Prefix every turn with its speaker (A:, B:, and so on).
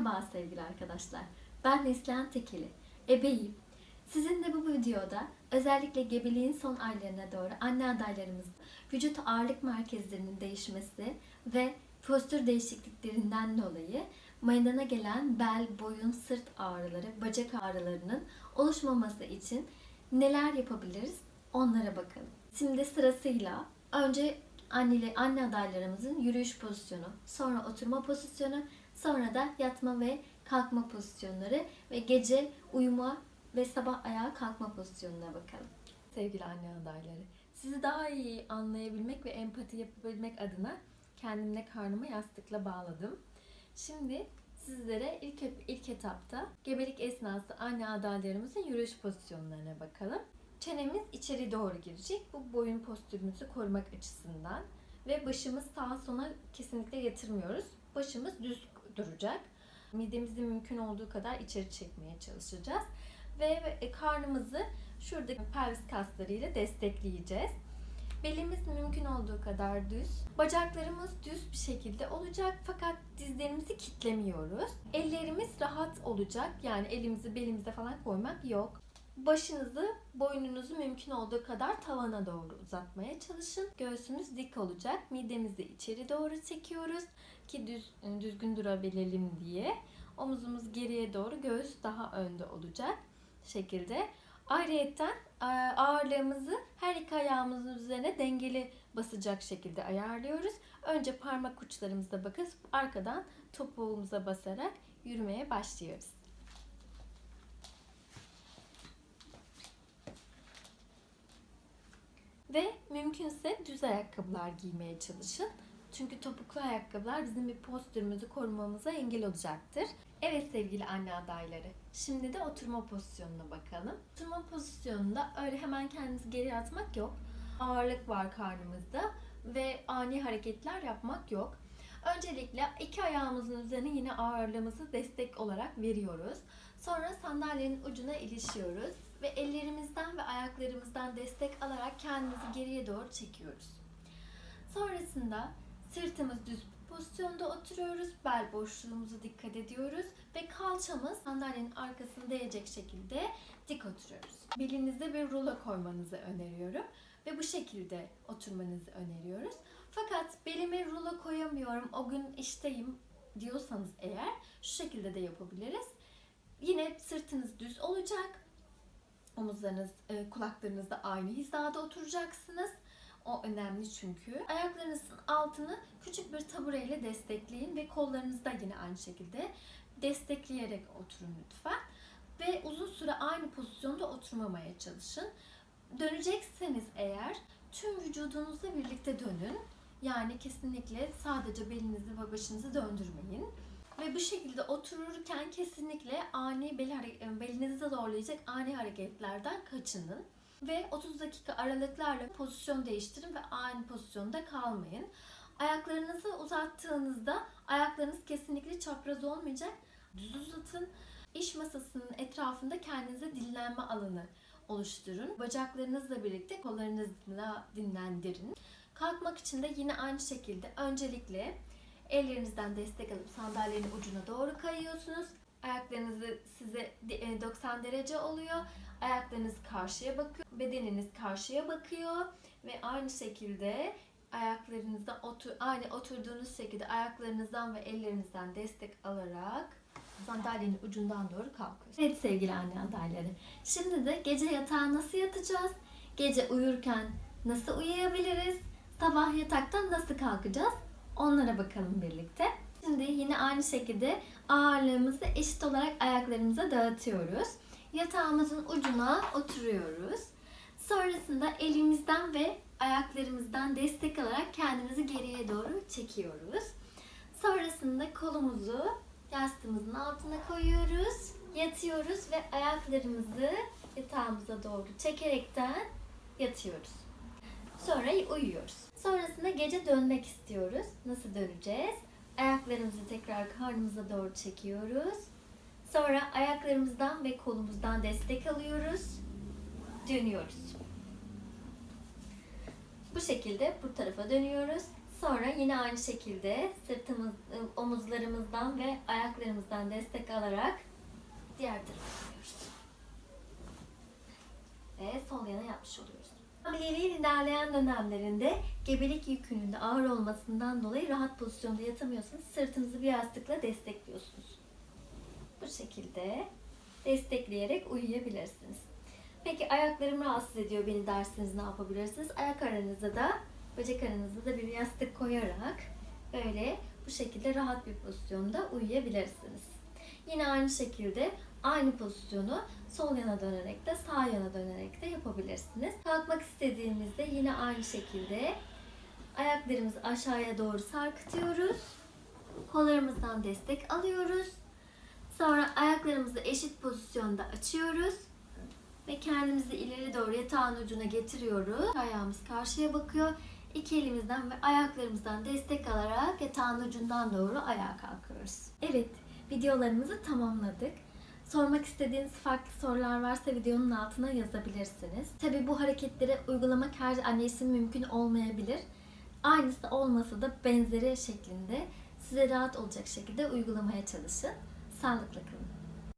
A: Merhaba sevgili arkadaşlar. Ben Neslihan Tekeli. Ebeyim. Sizinle bu videoda özellikle gebeliğin son aylarına doğru anne adaylarımızın vücut ağırlık merkezlerinin değişmesi ve postür değişikliklerinden dolayı meydana gelen bel, boyun, sırt ağrıları, bacak ağrılarının oluşmaması için neler yapabiliriz onlara bakalım. Şimdi sırasıyla önce anne, anne adaylarımızın yürüyüş pozisyonu, sonra oturma pozisyonu, sonra da yatma ve kalkma pozisyonları ve gece uyuma ve sabah ayağa kalkma pozisyonuna bakalım. Sevgili anne adayları, sizi daha iyi anlayabilmek ve empati yapabilmek adına kendimle karnıma yastıkla bağladım. Şimdi sizlere ilk, ilk etapta gebelik esnası anne adaylarımızın yürüyüş pozisyonlarına bakalım. Çenemiz içeri doğru girecek. Bu boyun postürümüzü korumak açısından. Ve başımız sağa sola kesinlikle yatırmıyoruz. Başımız düz duracak. Midemizi mümkün olduğu kadar içeri çekmeye çalışacağız. Ve karnımızı şuradaki pelvis kaslarıyla destekleyeceğiz. Belimiz mümkün olduğu kadar düz. Bacaklarımız düz bir şekilde olacak fakat dizlerimizi kitlemiyoruz. Ellerimiz rahat olacak. Yani elimizi belimize falan koymak yok. Başınızı, boynunuzu mümkün olduğu kadar tavana doğru uzatmaya çalışın. Göğsümüz dik olacak. Midemizi içeri doğru çekiyoruz ki düz, düzgün durabilelim diye. Omuzumuz geriye doğru, göğüs daha önde olacak şekilde. Ayrıyeten e, ağırlığımızı her iki ayağımızın üzerine dengeli basacak şekilde ayarlıyoruz. Önce parmak uçlarımıza bakıp arkadan topuğumuza basarak yürümeye başlıyoruz. Ve mümkünse düz ayakkabılar giymeye çalışın. Çünkü topuklu ayakkabılar bizim bir postürümüzü korumamıza engel olacaktır. Evet sevgili anne adayları. Şimdi de oturma pozisyonuna bakalım. Oturma pozisyonunda öyle hemen kendimizi geri atmak yok. Ağırlık var karnımızda ve ani hareketler yapmak yok. Öncelikle iki ayağımızın üzerine yine ağırlığımızı destek olarak veriyoruz. Sonra sandalyenin ucuna ilişiyoruz ve ellerimizden ve ayaklarımızdan destek alarak kendimizi geriye doğru çekiyoruz. Sonrasında sırtımız düz pozisyonda oturuyoruz. Bel boşluğumuza dikkat ediyoruz ve kalçamız sandalyenin arkasına değecek şekilde dik oturuyoruz. Belinize bir rulo koymanızı öneriyorum ve bu şekilde oturmanızı öneriyoruz. Fakat belime rulo koyamıyorum, o gün işteyim diyorsanız eğer şu şekilde de yapabiliriz. Yine sırtınız düz olacak. Omuzlarınız, e, kulaklarınız da aynı hizada oturacaksınız. O önemli çünkü. Ayaklarınızın altını küçük bir tabureyle destekleyin ve kollarınızı da yine aynı şekilde destekleyerek oturun lütfen. Ve uzun süre aynı pozisyonda oturmamaya çalışın. Dönecekseniz eğer tüm vücudunuzla birlikte dönün. Yani kesinlikle sadece belinizi ve başınızı döndürmeyin. Ve bu şekilde otururken kesinlikle ani bel hare- belinizi zorlayacak ani hareketlerden kaçının. Ve 30 dakika aralıklarla pozisyon değiştirin ve aynı pozisyonda kalmayın. Ayaklarınızı uzattığınızda ayaklarınız kesinlikle çapraz olmayacak. Düz uzatın. İş masasının etrafında kendinize dinlenme alanı oluşturun. Bacaklarınızla birlikte kollarınızla dinlendirin. Kalkmak için de yine aynı şekilde öncelikle ellerinizden destek alıp sandalyenin ucuna doğru kayıyorsunuz. Ayaklarınızı size 90 derece oluyor. Ayaklarınız karşıya bakıyor. Bedeniniz karşıya bakıyor ve aynı şekilde ayaklarınızdan otur aynı oturduğunuz şekilde ayaklarınızdan ve ellerinizden destek alarak sandalyenin ucundan doğru kalkıyorsunuz. Evet sevgili anne adayları. Şimdi de gece yatağa nasıl yatacağız? Gece uyurken nasıl uyuyabiliriz? Sabah yataktan nasıl kalkacağız? Onlara bakalım birlikte. Şimdi yine aynı şekilde ağırlığımızı eşit olarak ayaklarımıza dağıtıyoruz. Yatağımızın ucuna oturuyoruz. Sonrasında elimizden ve ayaklarımızdan destek alarak kendimizi geriye doğru çekiyoruz. Sonrasında kolumuzu yastığımızın altına koyuyoruz. Yatıyoruz ve ayaklarımızı yatağımıza doğru çekerekten yatıyoruz. Sonra uyuyoruz. Sonrasında gece dönmek istiyoruz. Nasıl döneceğiz? Ayaklarımızı tekrar karnımıza doğru çekiyoruz. Sonra ayaklarımızdan ve kolumuzdan destek alıyoruz. Dönüyoruz. Bu şekilde bu tarafa dönüyoruz. Sonra yine aynı şekilde sırtımız, omuzlarımızdan ve ayaklarımızdan destek alarak diğer tarafa yapıyoruz. Ve sol yana yapmış oluyoruz. Hamileliğin ilerleyen dönemlerinde gebelik yükünün ağır olmasından dolayı rahat pozisyonda yatamıyorsanız sırtınızı bir yastıkla destekliyorsunuz. Bu şekilde destekleyerek uyuyabilirsiniz. Peki ayaklarım rahatsız ediyor beni derseniz ne yapabilirsiniz? Ayak aranıza da bacak aranıza da bir yastık koyarak böyle bu şekilde rahat bir pozisyonda uyuyabilirsiniz. Yine aynı şekilde aynı pozisyonu sol yana dönerek de sağ yana dönerek de yapabilirsiniz. Kalkmak istediğimizde yine aynı şekilde ayaklarımızı aşağıya doğru sarkıtıyoruz. Kollarımızdan destek alıyoruz. Sonra ayaklarımızı eşit pozisyonda açıyoruz. Ve kendimizi ileri doğru yatağın ucuna getiriyoruz. Ayağımız karşıya bakıyor. İki elimizden ve ayaklarımızdan destek alarak yatağın ucundan doğru ayağa kalkıyoruz. Evet, videolarımızı tamamladık. Sormak istediğiniz farklı sorular varsa videonun altına yazabilirsiniz. Tabi bu hareketleri uygulamak her annesi mümkün olmayabilir. Aynısı olmasa da benzeri şeklinde size rahat olacak şekilde uygulamaya çalışın. Sağlıkla kalın.